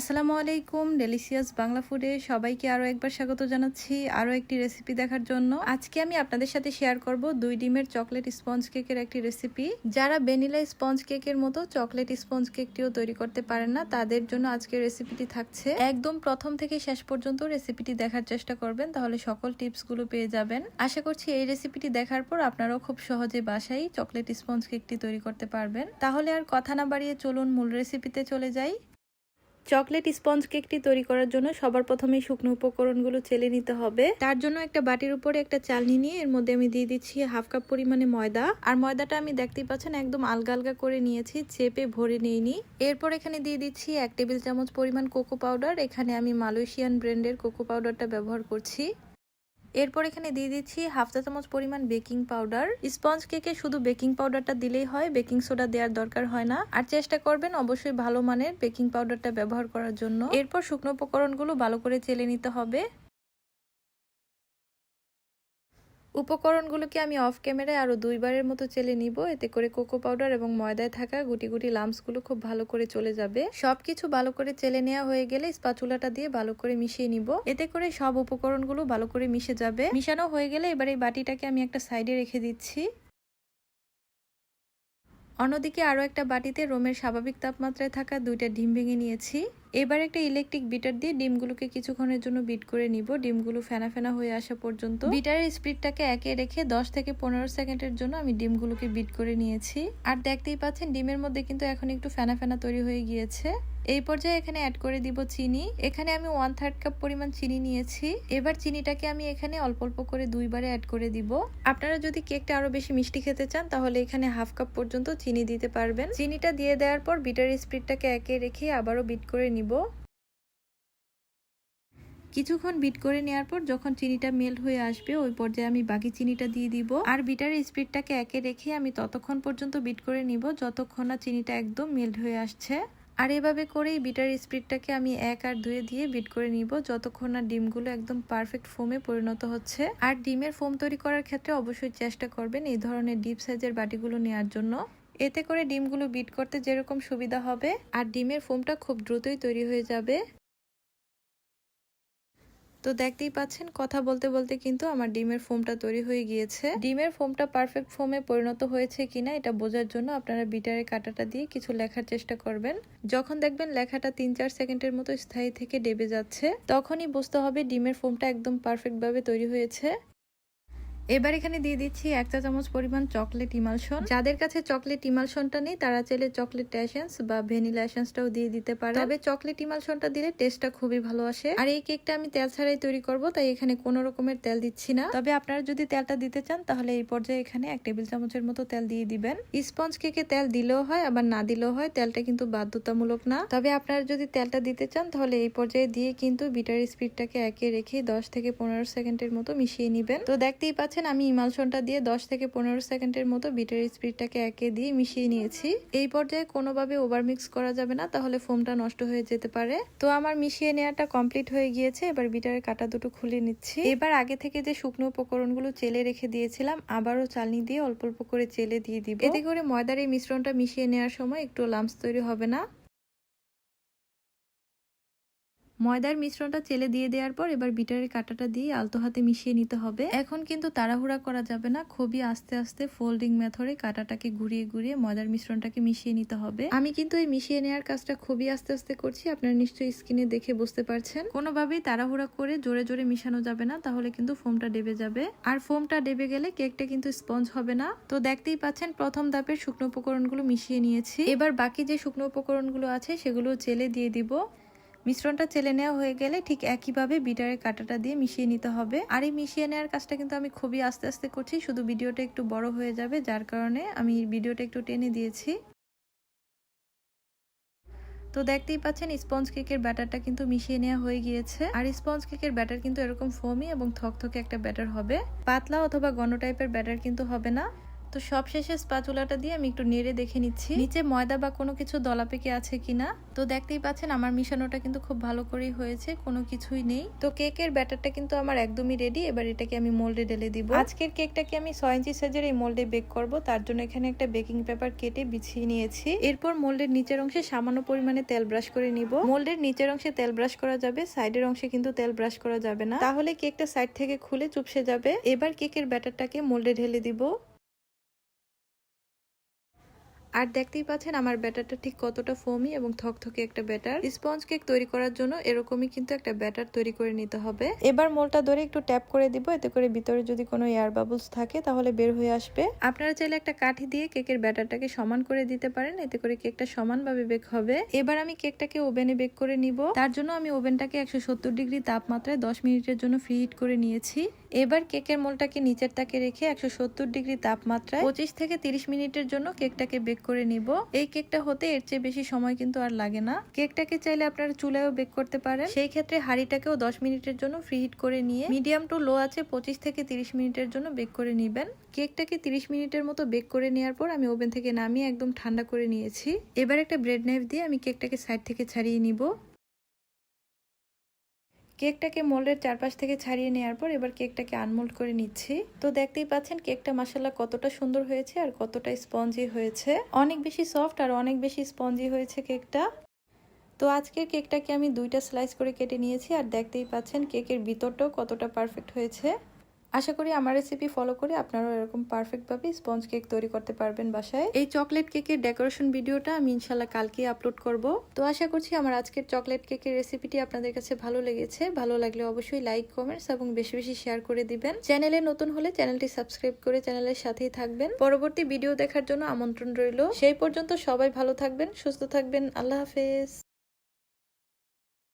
আসসালামু আলাইকুম ডেলিসিয়াস বাংলা ফুডে সবাইকে আরও একবার স্বাগত জানাচ্ছি আরও একটি রেসিপি দেখার জন্য। আজকে আমি আপনাদের সাথে শেয়ার করব দুই ডিমের চকলেট স্পঞ্জ কেকের একটি রেসিপি যারা ভ্যানিলা স্পঞ্জ কেকের মতো চকলেট স্পঞ্জ কেকটিও তৈরি করতে পারেন না, তাদের জন্য আজকের রেসিপিটি থাকছে। একদম প্রথম থেকে শেষ পর্যন্ত রেসিপিটি দেখার চেষ্টা করবেন, তাহলে সকল টিপসগুলো পেয়ে যাবেন। আশা করছি এই রেসিপিটি দেখার পর আপনারাও খুব সহজে বাসায় চকলেট স্পঞ্জ কেকটি তৈরি করতে পারবেন। তাহলে আর কথা না বাড়িয়ে চলুন মূল রেসিপিতে চলে যাই। চকলেট স্পঞ্জ কেকটি তৈরি করার জন্য সবার প্রথমে শুকনো উপকরণগুলো চেলে নিতে হবে। তার জন্য একটা বাটির উপরে একটা চালনি নিয়ে এর মধ্যে আমি দিয়ে দিচ্ছি হাফ কাপ পরিমাণে ময়দা। আর ময়দাটা আমি দেখতেই পাচ্ছেন একদম আলগা আলগা করে নিয়েছি, চেপে ভরে নিইনি। এরপর এখানে দিয়ে দিচ্ছি এক টেবিল চামচ পরিমাণ কোকো পাউডার। এখানে আমি মালয়েশিয়ান ব্র্যান্ডের কোকো পাউডারটা ব্যবহার করছি। এরপর এখানে দিয়ে দিচ্ছি হাফ চা চামচ পরিমাণ বেকিং পাউডার। স্পঞ্জ কেকে শুধু বেকিং পাউডারটা দিলেই হয়, বেকিং সোডা দেওয়ার দরকার হয় না। আর চেষ্টা করবেন অবশ্যই ভালো মানের বেকিং পাউডারটা ব্যবহার করার জন্য। এরপর শুকনো উপকরণগুলো ভালো করে চেলে নিতে হবে। উপকরণগুলোকে আমি অফ ক্যামেরায় আরও দুইবারের মতো চেলে নিব। এতে করে কোকো পাউডার এবং ময়দায় থাকা গুটি গুটি লামসগুলো খুব ভালো করে চলে যাবে। সব কিছু ভালো করে চেলে নেওয়া হয়ে গেলে স্পাচুলাটা দিয়ে ভালো করে মিশিয়ে নিব। এতে করে সব উপকরণগুলো ভালো করে মিশে যাবে। মিশানো হয়ে গেলে এবার এই বাটিটাকে আমি একটা সাইডে রেখে দিচ্ছি। অন্যদিকে আরও একটা বাটিতে রোমের স্বাভাবিক তাপমাত্রায় থাকা দুইটা ডিম ভেঙে নিয়েছি। এবার একটা ইলেকট্রিক বিটার দিয়ে ডিমগুলোকে কিছুক্ষণের জন্য বিট করে নিব। ডিমগুলো ফেনা ফেনা হয়ে আসা পর্যন্ত। বিটারের স্পিডটাকে একে রেখে দশ থেকে পনেরো সেকেন্ডের জন্য আমি ডিমগুলোকে বিট করে নিয়েছি। আর দেখতেই পাচ্ছেন, ডিমের মধ্যে কিন্তু এখন একটু ফেনা ফেনা তৈরি হয়ে গিয়েছে। এই পর্যায়ে এখানে অ্যাড করে দিব চিনি। এখানে আমি ওয়ান থার্ড কাপ পরিমাণ চিনি নিয়েছি। এবার চিনিটাকে আমি এখানে অল্প অল্প করে দুইবারে অ্যাড করে দিব। আপনারা যদি কেকটা আরও বেশি মিষ্টি খেতে চান, তাহলে এখানে হাফ কাপ পর্যন্ত চিনি দিতে পারবেন। চিনিটা দিয়ে দেওয়ার পর বিটার স্পিডটাকে একে রেখে আবারও বিট করে নিব। কিছুক্ষণ বিট করে নেওয়ার পর যখন চিনিটা মেল্ট হয়ে আসবে, ওই পর্যায়ে আমি বাকি চিনিটা দিয়ে দিব। আর বিটার স্পিডটাকে একে রেখে আমি ততক্ষণ পর্যন্ত বিট করে নিব, যতক্ষণ না চিনিটা একদম মেল্ট হয়ে আসছে। আর এভাবে করেই বিটার স্পিডটাকে আমি এক আর দুয়ে দিয়ে বিট করে নিব, যতক্ষণ না ডিমগুলো একদম পারফেক্ট ফোমে পরিণত হচ্ছে। আর ডিমের ফোম তৈরি করার ক্ষেত্রে অবশ্যই চেষ্টা করবেন এই ধরনের ডিপ সাইজের বাটিগুলো নেওয়ার জন্য। এতে করে ডিমগুলো বিট করতে যেরকম সুবিধা হবে, আর ডিমের ফোমটা খুব দ্রুতই তৈরি হয়ে যাবে। তো দেখতেই পাচ্ছেন, কথা বলতে বলতে কিন্তু আমার ডিমের ফোমটা তৈরি হয়ে গিয়েছে। ডিমের ফোমটা পারফেক্ট ফোমে পরিণত হয়েছে কিনা এটা বোঝার জন্য আপনারা বিটারের কাটাটা দিয়ে কিছু লেখার চেষ্টা করবেন। যখন দেখবেন লেখাটা তিন চার সেকেন্ডের মতো স্থায়ী থেকে ডেবে যাচ্ছে, তখনই বুঝতে হবে ডিমের ফোমটা একদম পারফেক্টভাবে তৈরি হয়েছে। এবার এখানে দিয়ে দিচ্ছি এক চা চামচ পরিমাণ চকলেট ইমালশন যাদের কাছে চকলেট ইমালশনটা নেই, তারা চাইলে চকলেট এসেন্স বা ভ্যানিলা এসেন্সটাও দিয়ে দিতে পারে তবে চকলেট ইমালশনটা দিলে টেস্টটা খুবই ভালো আসে। আর এই কেকটা আমি তেল ছাড়াই তৈরি করব, তাই এখানে কোনো রকমের তেল দিচ্ছি না। তবে আপনারা যদি তেলটা দিতে চান, তাহলে এই পর্যায়ে এখানে এক টেবিল চামচের মতো তেল দিয়ে দিবেন। স্পঞ্জ কেকে তেল দিলেও হয়, আবার না দিলেও হয়, তেলটা কিন্তু বাধ্যতামূলক না। তবে আপনারা যদি তেলটা দিতে চান, তাহলে এই পর্যায়ে দিয়ে কিন্তু বিটার স্পিডটাকে একে রেখে দশ থেকে পনেরো সেকেন্ডের মতো মিশিয়ে নিবেন। তো দেখতেই পাচ্ছেন দেখছেন আমি ইমালশনটা দিয়ে 10 থেকে পনেরো সেকেন্ডের মতো বিটার স্পিডটাকে একে দিয়ে মিশিয়ে নিয়েছি। এই পর্যায়ে কোনোভাবে ওভার মিক্স করা যাবে না, তাহলে ফোমটা নষ্ট হয়ে যেতে পারে। তো আমার মিশিয়ে নেওয়াটা কমপ্লিট হয়ে গিয়েছে, এবার বিটারের কাটা দুটো খুলে নিচ্ছি। এবার আগে থেকে যে শুকনো উপকরণগুলো চেলে রেখে দিয়েছিলাম, আবারও চালনি দিয়ে অল্প অল্প করে চেলে দিয়ে দিব। এতে করে ময়দার এই মিশ্রণটা মিশিয়ে নেওয়ার সময় একটু লামস তৈরি হবে না। ময়দার মিশ্রণটা চেলে দিয়ে দেওয়ার পর এবার বিটারের কাটাটা দিয়ে আলতো হাতে মিশিয়ে নিতে হবে। এখন কিন্তু তাড়াহুড়া করা যাবে না, খুবই আস্তে আস্তে ফোল্ডিং মেথডে কাটাটাকে ঘুরিয়ে ঘুরিয়ে ময়দার মিশ্রণটাকে মিশিয়ে নিতে হবে। আমি কিন্তু এই মিশিয়ে নেওয়ার কাজটা খুবই আস্তে আস্তে করছি, আপনারা নিশ্চয়ই স্কিনে দেখে বুঝতে পারছেন। কোনোভাবেই তাড়াহুড়া করে জোরে জোরে মিশানো যাবে না, তাহলে কিন্তু ফোমটা ডেবে যাবে। আর ফোমটা ডেবে গেলে কেকটা কিন্তু স্পঞ্জ হবে না। তো দেখতেই পাচ্ছেন, প্রথম ধাপের শুকনো উপকরণগুলো মিশিয়ে নিয়েছি। এবার বাকি যে শুকনো উপকরণগুলো আছে, সেগুলো চেলে দিয়ে দিব। মিশ্রণটা চেলে নেওয়া হয়ে গেলে ঠিক একইভাবে বিটারের কাটাটা দিয়ে মিশিয়ে নিতে হবে। আর এই মিশিয়ে নেওয়ার কাজটা কিন্তু আমি খুবই আস্তে আস্তে করছি, শুধু ভিডিওটা একটু বড় হয়ে যাবে, যার কারণে আমি ভিডিওটা একটু টেনে দিয়েছি। তো দেখতেই পাচ্ছেন, স্পঞ্জ কেকের ব্যাটারটা কিন্তু মিশিয়ে নেওয়া হয়ে গিয়েছে। আর স্পঞ্জ কেকের ব্যাটার কিন্তু এরকম ফোমি এবং থকথকে একটা ব্যাটার হবে। পাতলা অথবা গণ টাইপের ব্যাটার কিন্তু হবে না। তো সবশেষে স্পাচুলাটা দিয়ে আমি একটু নেড়ে দেখে নিচ্ছি। নিচে ময়দা বা কোনো কিছু দলাপেকে আছে কিনা? তো দেখতেই পাচ্ছেন আমার মিশানোটা কিন্তু খুব ভালো করেই হয়েছে, কোনো কিছুই নেই। তো কেকের ব্যাটারটা কিন্তু আমার একদমই রেডি এবার এটাকে আমি মোল্ডে ঢেলে দিব। আজকের কেকটাকে আমি ছয় ইঞ্চি সাইজের এই মোল্ডে বেক করব, তার জন্য এখানে একটা বেকিং পেপার কেটে বিছিয়ে নিয়েছি। এরপর মোল্ডের নিচের অংশে সামান্য পরিমাণে তেল ব্রাশ করে নিব। মোল্ডের নিচের অংশে তেল ব্রাশ করা যাবে সাইডের অংশে কিন্তু তেল ব্রাশ করা যাবে না। তাহলে কেকটা সাইড থেকে খুলে চুপসে যাবে। এবার কেকের ব্যাটারটাকে মোল্ডে ঢেলে দিব। আর দেখতেই পাচ্ছেন আমার ব্যাটারটা ঠিক কতটা ফোমি এবং থকথকে একটা ব্যাটার। স্পঞ্জ কেক তৈরি করার জন্য এরকমই কিন্তু একটা ব্যাটার তৈরি করে নিতে হবে। এবার মোলটা ধরে একটু ট্যাপ করে দিব এতে করে ভিতরে যদি কোনো এয়ার বাবলস থাকে তাহলে বের হয়ে আসবে। আপনারা চাইলে একটা কাঠি দিয়ে কেকের ব্যাটারটাকে সমান করে দিতে পারেন এতে করে কেকটা সমানভাবে বেক হবে। এবার আমি কেকটাকে ওভেনে বেক করে নিব। তার জন্য আমি ওভেনটাকে একশো সত্তর ডিগ্রি তাপমাত্রায় দশ মিনিটের জন্য ফ্রি হিট করে নিয়েছি। এবার কেকের মোলটাকে নিচের তাকে রেখে একশো সত্তর ডিগ্রি তাপমাত্রায় পঁচিশ থেকে তিরিশ মিনিটের জন্য কেকটাকে বেক করে নিব। এই কেকটা হতে এর চেয়ে বেশি সময় কিন্তু আর লাগে না। কেকটাকে চাইলে আপনারা চুলায়ও বেক করতে পারেন। সেই ক্ষেত্রে হাঁড়িটাকেও দশ মিনিটের জন্য ফ্রি হিট করে নিয়ে মিডিয়াম টু লো আছে পঁচিশ থেকে তিরিশ মিনিটের জন্য বেক করে নিবেন। কেকটাকে তিরিশ মিনিটের মতো বেক করে নেওয়ার পর আমি ওভেন থেকে নামিয়ে একদম ঠান্ডা করে নিয়েছি। এবার একটা ব্রেড নাইফ দিয়ে আমি কেকটাকে সাইড থেকে ছাড়িয়ে নিব। কেকটাকে মোল্ডের চারপাশ থেকে ছাড়িয়ে নেওয়ার পর এবার কেকটাকে আনমোল্ড করে নিচ্ছি। তো দেখতেই পাচ্ছেন কেকটা মাসাল্লাহ কতটা সুন্দর হয়েছে আর কতটা স্পঞ্জি হয়েছে। অনেক বেশি সফট আর অনেক বেশি স্পঞ্জি হয়েছে কেকটা। তো আজকের কেকটাকে আমি দুইটা স্লাইস করে কেটে নিয়েছি আর দেখতেই পাচ্ছেন কেকের ভিতরটাও কতটা পারফেক্ট হয়েছে। আশা করি আমার রেসিপি ফলো করে আপনারাও এরকম পারফেক্টভাবে স্পঞ্জ কেক তৈরি করতে পারবেন বাসায়। এই চকলেট কেকের ডেকোরেশন ভিডিওটা আমি ইনশাল্লাহ কালকে আপলোড করব। তো আশা করছি আমার আজকের চকলেট কেকের রেসিপিটি আপনাদের কাছে ভালো লেগেছে। ভালো লাগলে অবশ্যই লাইক কমেন্টস এবং বেশি বেশি শেয়ার করে দিবেন। চ্যানেলে নতুন হলে চ্যানেলটি সাবস্ক্রাইব করে চ্যানেলের সাথেই থাকবেন। পরবর্তী ভিডিও দেখার জন্য আমন্ত্রণ রইল। সেই পর্যন্ত সবাই ভালো থাকবেন, সুস্থ থাকবেন। আল্লাহ হাফেজ।